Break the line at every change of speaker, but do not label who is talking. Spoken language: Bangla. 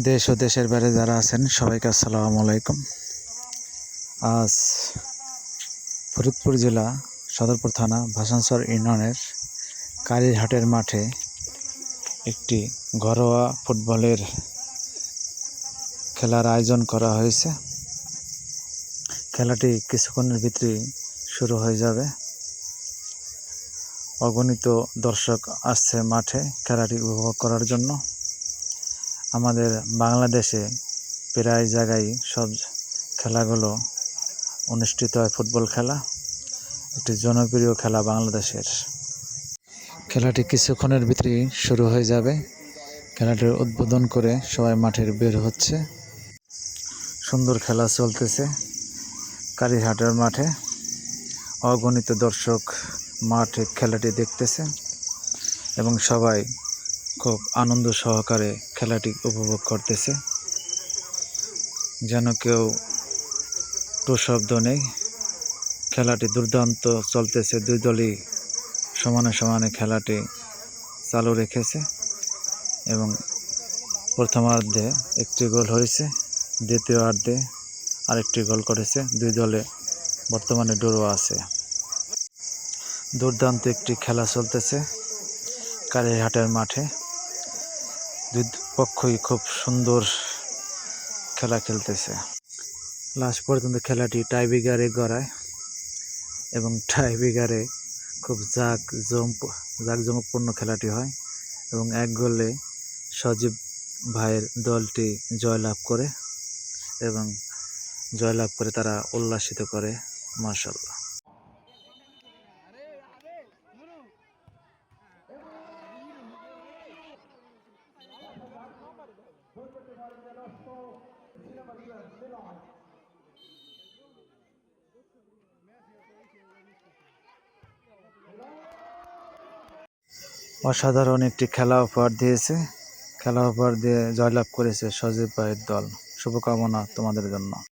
দেশ ও দেশের বাইরে যারা আছেন, সবাইকে আসসালামু আলাইকুম। আজ ফরিদপুর জেলা সদরপুর থানা ভাসানসর ইউনিয়নের কালীরহাটের মাঠে একটি ঘরোয়া ফুটবলের খেলার আয়োজন করা হয়েছে। খেলাটি কিছুক্ষণের ভিতরে শুরু হয়ে যাবে। অগণিত দর্শক আসছে মাঠে খেলাটি উপভোগ করার জন্য। আমাদের বাংলাদেশে প্রায় জায়গায় সব খেলাগুলো অনুষ্ঠিত হয় ফুটবল খেলা। একটি জনপ্রিয় খেলা বাংলাদেশের। খেলাটি কিছুক্ষণের ভিতরেই শুরু হয়ে যাবে। খেলাটির উদ্বোধন করে সবাই মাঠের বের হচ্ছে। সুন্দর খেলা চলতেছে কালীরহাটের মাঠে। অগণিত দর্শক মাঠে খেলাটি দেখতেছে এবং সবাই খুব আনন্দ সহকারে খেলাটি উপভোগ করতেছে। যেন কেউ টু শব্দ নেই। খেলাটি দুর্দান্ত চলতেছে। দুই দলই সমানে সমানে খেলাটি চালু রেখেছে এবং প্রথমার্ধে একটি গোল হয়েছে, দ্বিতীয় অর্ধে আরেকটি গোল করেছে। দুই দলে বর্তমানে ড্র আছে। দুর্দান্ত একটি খেলা চলতেছে কালীরহাটের মাঠে। দুই পক্ষই খুব সুন্দর খেলা খেলতেছে। লাস্ট পর্যন্ত খেলাটি টাইবিগারে গড়ায় এবং টাইবিগারে খুব জাক জম জাঁকজমকপূর্ণ খেলাটি হয় এবং এক গোলে সজীব ভাইয়ের দলটি জয়লাভ করে এবং জয়লাভ করে তারা উল্লাসিত করে মার্শাল্লাহ অসাধারণ একটি খেলা উপহার দিয়েছে। খেলা উপহার দিয়ে জয়লাভ করেছে সজীব ভাইয়ের দল। শুভকামনা তোমাদের জন্য।